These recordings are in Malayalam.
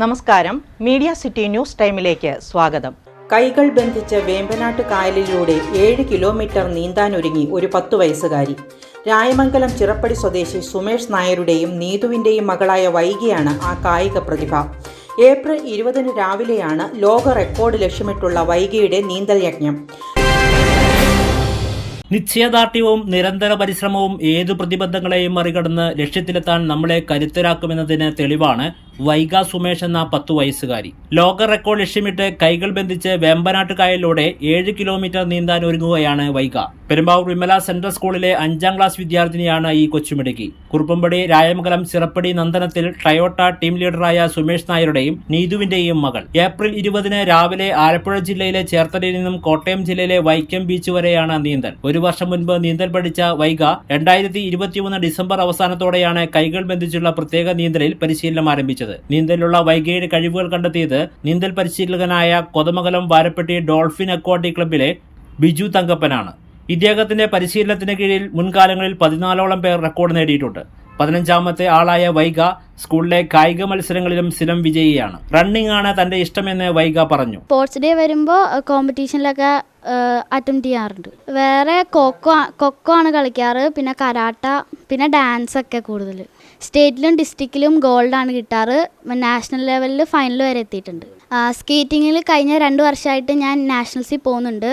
നമസ്കാരം. മീഡിയ സിറ്റി ന്യൂസ് ടൈമിലേക്ക് സ്വാഗതം. കൈകൾ ബന്ധിച്ച് വേമ്പനാട്ട് കായലിലൂടെ ഏഴ് കിലോമീറ്റർ നീന്താനൊരുങ്ങി ഒരു പത്തു വയസ്സുകാരി. രായമംഗലം ചിറപ്പടി സ്വദേശി സുമേഷ് നായരുടെയും നീതുവിന്റെയും മകളായ വൈകിയാണ് ആ കായിക പ്രതിഭ. ഏപ്രിൽ ഇരുപതിന് രാവിലെയാണ് ലോക റെക്കോർഡ് ലക്ഷ്യമിട്ടുള്ള വൈകിയുടെ നീന്തൽ യജ്ഞം. നിശ്ചയദാർഢ്യവും നിരന്തര പരിശ്രമവും ഏതു പ്രതിബന്ധങ്ങളെയും മറികടന്ന് ലക്ഷ്യത്തിലെത്താൻ നമ്മളെ കരുത്തരാക്കുമെന്നതിന് തെളിവാണ് വൈഗ സുമേഷ് എന്ന പത്തു വയസ്സുകാരി. ലോക റെക്കോർഡ് ലക്ഷ്യമിട്ട് കൈകൾ ബന്ധിച്ച് വേമ്പനാട്ട് കായലിലൂടെ ഏഴ് കിലോമീറ്റർ നീന്താൻ ഒരുങ്ങുകയാണ് വൈഗ. പെരുമ്പാവൂർ വിമല സെൻട്രൽ സ്കൂളിലെ അഞ്ചാം ക്ലാസ് വിദ്യാർത്ഥിനിയാണ് ഈ കൊച്ചുമിടുക്കി. കുറുപ്പമ്പടി രായമംഗലം ചിറപ്പടി നന്ദനത്തിൽ ടയോട്ട ടീം ലീഡറായ സുമേഷ് നായരുടെയും നീതുവിന്റെയും മകൾ. ഏപ്രിൽ ഇരുപതിന് രാവിലെ ആലപ്പുഴ ജില്ലയിലെ ചേർത്തലയിൽ നിന്നും കോട്ടയം ജില്ലയിലെ വൈക്കം ബീച്ച് വരെയാണ് നീന്തൽ. ഒരു വർഷം മുൻപ് നീന്തൽ പഠിച്ച വൈഗ രണ്ടായിരത്തി ഡിസംബർ അവസാനത്തോടെയാണ് കൈകൾ ബന്ധിച്ചുള്ള പ്രത്യേക നീന്തലിൽ പരിശീലനം ആരംഭിച്ചത്. നീന്തലിലുള്ള വൈഗയുടെ കഴിവുകൾ കണ്ടെത്തിയത് നീന്തൽ പരിശീലകനായ കൊതമംഗലം വാരപ്പെട്ടി ഡോൾഫിൻ അക്വാട്ടിക് ക്ലബിലെ ബിജു തങ്കപ്പനാണ്. ഇദ്ദേഹത്തിന്റെ പരിശീലനത്തിന് കീഴിൽ മുൻകാലങ്ങളിൽ പതിനാലോളം പേർ റെക്കോർഡ് നേടിയിട്ടുണ്ട്. പതിനഞ്ചാമത്തെ ആളായ വൈഗ സ്കൂളിലെ കായിക മത്സരങ്ങളിലും സ്ഥിരം വിജയിയാണ്. റണ്ണിംഗ് ആണ് തന്റെ ഇഷ്ടമെന്ന് വൈഗ പറഞ്ഞു. സ്പോർട്സ് ഡേ വരുമ്പോൾ കോമ്പറ്റീഷനിലൊക്കെ അറ്റംപ്റ്റ് ചെയ്യാറുണ്ട്. വേറെ കൊക്കോ കൊക്കോ ആണ് കളിക്കാറ് പിന്നെ കരാട്ട പിന്നെ ഡാൻസ് ഒക്കെ കൂടുതൽ സ്റ്റേറ്റിലും ഡിസ്ട്രിക്റ്റിലും ഗോൾഡാണ് കിട്ടാറ്. നാഷണൽ ലെവലിൽ ഫൈനൽ വരെ എത്തിയിട്ടുണ്ട്. സ്കേറ്റിങ്ങിൽ കഴിഞ്ഞ രണ്ട് വർഷമായിട്ട് ഞാൻ നാഷണൽസിൽ പോകുന്നുണ്ട്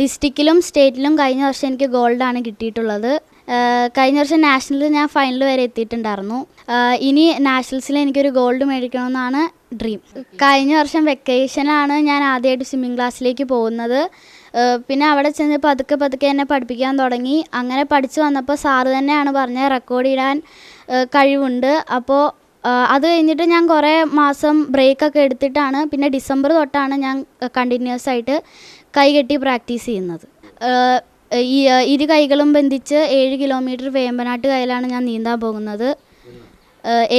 ഡിസ്ട്രിക്റ്റിലും സ്റ്റേറ്റിലും കഴിഞ്ഞ വർഷം എനിക്ക് ഗോൾഡാണ് കിട്ടിയിട്ടുള്ളത്. കഴിഞ്ഞ വർഷം നാഷണലിൽ ഞാൻ ഫൈനൽ വരെ എത്തിയിട്ടുണ്ടായിരുന്നു. ഇനി നാഷണൽസിൽ എനിക്കൊരു ഗോൾഡ് മേടിക്കണമെന്നാണ് ഡ്രീം കഴിഞ്ഞ വർഷം വെക്കേഷനാണ് ഞാൻ ആദ്യമായിട്ട് സ്വിമ്മിങ് ക്ലാസ്സിലേക്ക് പോകുന്നത്. പിന്നെ അവിടെ ചെന്ന് പതുക്കെ പതുക്കെ എന്നെ പഠിപ്പിക്കാൻ തുടങ്ങി. അങ്ങനെ പഠിച്ചു വന്നപ്പോൾ സാറ് തന്നെയാണ് പറഞ്ഞത് റെക്കോർഡ് ഇടാൻ കഴിവുണ്ട്. അപ്പോൾ അത് കഴിഞ്ഞിട്ട് ഞാൻ കുറേ മാസം ബ്രേക്കൊക്കെ എടുത്തിട്ടാണ് പിന്നെ ഡിസംബർ തൊട്ടാണ് ഞാൻ കണ്ടിന്യൂസ് ആയിട്ട് കൈകെട്ടി പ്രാക്ടീസ് ചെയ്യുന്നത്. ഇരു കൈകളും ബന്ധിച്ച് ഏഴ് കിലോമീറ്റർ വേമ്പനാട്ട് കായലാണ് ഞാൻ നീന്താൻ പോകുന്നത്.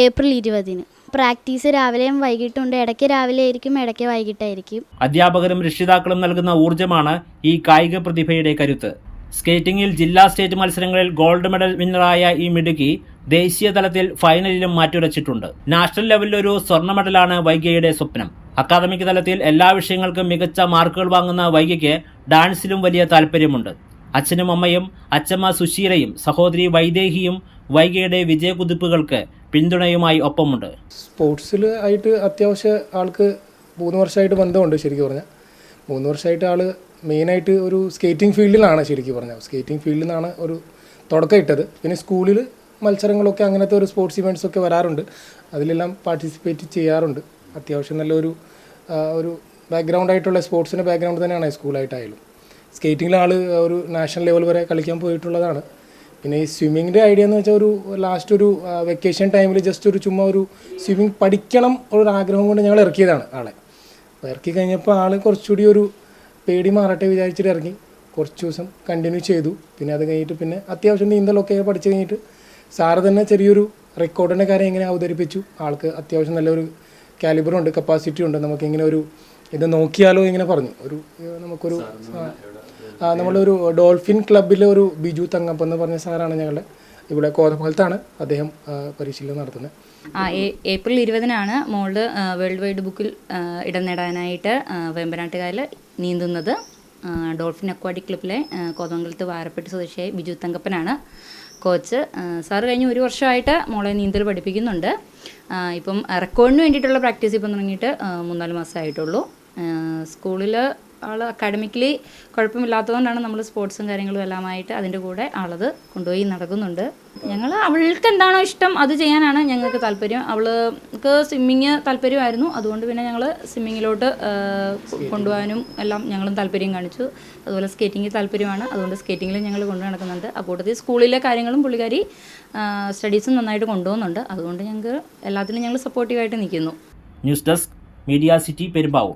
ഏപ്രിൽ ഇരുപതിന്. പ്രാക്ടീസ് രാവിലെയും വൈകിട്ടുണ്ട്. ഇടയ്ക്ക് രാവിലെ ആയിരിക്കും ഇടയ്ക്ക് വൈകിട്ടായിരിക്കും. അധ്യാപകരും രക്ഷിതാക്കളും നൽകുന്ന ഊർജമാണ് ഈ കായിക പ്രതിഭയുടെ കരുത്ത്. സ്കേറ്റിംഗിൽ ജില്ലാ സ്റ്റേറ്റ് മത്സരങ്ങളിൽ ഗോൾഡ് മെഡൽ വിന്നറായ ഈ മിടുക്കി ദേശീയ തലത്തിൽ ഫൈനലിലും മാറ്റുരച്ചിട്ടുണ്ട്. നാഷണൽ ലെവലിൽ ഒരു സ്വർണ മെഡലാണ് വൈഗയുടെ സ്വപ്നം. അക്കാദമിക് തലത്തിൽ എല്ലാ വിഷയങ്ങൾക്കും മികച്ച മാർക്കുകൾ വാങ്ങുന്ന വൈകിക്ക് ഡാൻസിലും വലിയ താല്പര്യമുണ്ട്. അച്ഛനും അമ്മയും അച്ഛമ്മ സുശീലയും സഹോദരി വൈദേഹിയും വൈഗയുടെ വിജയകുതിപ്പുകൾക്ക് പിന്തുണയുമായി ഒപ്പമുണ്ട്. സ്പോർട്സിൽ ആയിട്ട് അത്യാവശ്യ ആൾക്ക് മൂന്ന് വർഷമായിട്ട് ബന്ധമുണ്ട് ശരിക്കും പറഞ്ഞാൽ. മൂന്ന് വർഷമായിട്ട് ആൾ മെയിനായിട്ട് ഒരു സ്കേറ്റിംഗ് ഫീൽഡിലാണ് ശരിക്കും പറഞ്ഞാൽ. സ്കേറ്റിംഗ് ഫീൽഡിൽ നിന്നാണ് ഒരു തുടക്കം ഇട്ടത്. പിന്നെ സ്കൂളിൽ മത്സരങ്ങളൊക്കെ അങ്ങനത്തെ ഒരു സ്പോർട്സ് ഇവന്റ്സ് ഒക്കെ വരാറുണ്ട്. അതിലെല്ലാം പാർട്ടിസിപ്പേറ്റ് ചെയ്യാറുണ്ട്. അത്യാവശ്യം നല്ലൊരു ഒരു ബാക്ക്ഗ്രൗണ്ട് ആയിട്ടുള്ള സ്പോർട്സിന്റെ ബാക്ക്ഗ്രൗണ്ട് തന്നെയാണ് സ്കൂളായിട്ടായാലും സ്കേറ്റിങ്ങിൽ ആൾ ഒരു നാഷണൽ ലെവൽ വരെ കളിക്കാൻ പോയിട്ടുള്ളതാണ്. പിന്നെ ഈ സ്വിമ്മിങ്ങിന്റെ ഐഡിയ എന്ന് വെച്ചാൽ ഒരു ലാസ്റ്റ് ഒരു വെക്കേഷൻ ടൈമിൽ ജസ്റ്റ് ഒരു ചുമ്മാ ഒരു സ്വിമ്മിങ് പഠിക്കണം ഒരു ആഗ്രഹം കൊണ്ട് ഞങ്ങൾ ഇറക്കിയതാണ് ആളെ. അപ്പോൾ ഇറക്കി കഴിഞ്ഞപ്പോൾ ആൾ കുറച്ചുകൂടി ഒരു പേടി മാറട്ടെ വിചാരിച്ചിട്ട് ഇറങ്ങി. കുറച്ച് ദിവസം കണ്ടിന്യൂ ചെയ്തു. പിന്നെ അത് കഴിഞ്ഞിട്ട് പിന്നെ അത്യാവശ്യം നീന്തലൊക്കെ പഠിച്ചു കഴിഞ്ഞിട്ട് സാറ് തന്നെ ചെറിയൊരു റെക്കോർഡിന്റെ കാര്യം എങ്ങനെ അവതരിപ്പിച്ചു. ആൾക്ക് അത്യാവശ്യം നല്ലൊരു കാലിബറുണ്ട് കപ്പാസിറ്റി ഉണ്ട്. നമുക്ക് ഇങ്ങനെ ഒരു ഇത് നോക്കിയാലോ ഇങ്ങനെ പറഞ്ഞു. ഒരു നമുക്കൊരു നമ്മളൊരു ഡോൾഫിൻ ക്ലബിലെ ഒരു ബിജു തങ്കപ്പ് എന്ന് പറഞ്ഞ സാറാണ് ഞങ്ങളുടെ ഇവിടെ കോതമംഗലത്താണ് അദ്ദേഹം പരിശീലനം നടത്തുന്നത്. ഏപ്രിൽ ഇരുപതിനാണ് മോൾ വേൾഡ് വൈഡ് ബുക്കിൽ ഇടം നേടാനായിട്ട് വേമ്പനാട്ടുകാരിൽ നീന്തുന്നത്. ഡോൾഫിൻ അക്വാഡിക് ക്ലബിലെ കോതമംഗലത്ത് വാരപ്പെട്ടി സ്വദേശിയായ ബിജു തങ്കപ്പനാണ് കോച്ച്. സാറ് കഴിഞ്ഞ ഒരു വർഷമായിട്ട് മോളെ നീന്തൽ പഠിപ്പിക്കുന്നുണ്ട്. ഇപ്പം റെക്കോർഡിന് വേണ്ടിയിട്ടുള്ള പ്രാക്ടീസ് ഇപ്പം തുടങ്ങിയിട്ട് മൂന്നാൽ മാസമായിട്ടുള്ളൂ. സ്കൂളിൽ ആൾ അക്കാഡമിക്കലി കുഴപ്പമില്ലാത്തതുകൊണ്ടാണ് നമ്മൾ സ്പോർട്സും കാര്യങ്ങളും എല്ലാമായിട്ട് അതിന്റെ കൂടെ ആളത് കൊണ്ടുപോയി നടക്കുന്നുണ്ട്. ഞങ്ങൾ അവൾക്ക് എന്താണോ ഇഷ്ടം അത് ചെയ്യാനാണ് ഞങ്ങൾക്ക് താല്പര്യം. അവൾക്ക് സ്വിമ്മിങ് താല്പര്യമായിരുന്നു. അതുകൊണ്ട് പിന്നെ ഞങ്ങൾ സ്വിമ്മിങ്ങിലോട്ട് കൊണ്ടുപോകാനും എല്ലാം ഞങ്ങളും താല്പര്യം കാണിച്ചു. അതുപോലെ സ്കേറ്റിംഗ് താല്പര്യമാണ്. അതുകൊണ്ട് സ്കേറ്റിങ്ങിൽ ഞങ്ങൾ കൊണ്ടു നടക്കുന്നുണ്ട്. കൂട്ടത്തിൽ സ്കൂളിലെ കാര്യങ്ങളും പുള്ളിക്കാരി സ്റ്റഡീസും നന്നായിട്ട് കൊണ്ടുപോകുന്നുണ്ട്. അതുകൊണ്ട് ഞങ്ങൾക്ക് എല്ലാത്തിനും ഞങ്ങൾ സപ്പോർട്ടീവായിട്ട് നിൽക്കുന്നു. News desk media city Perumbavoor.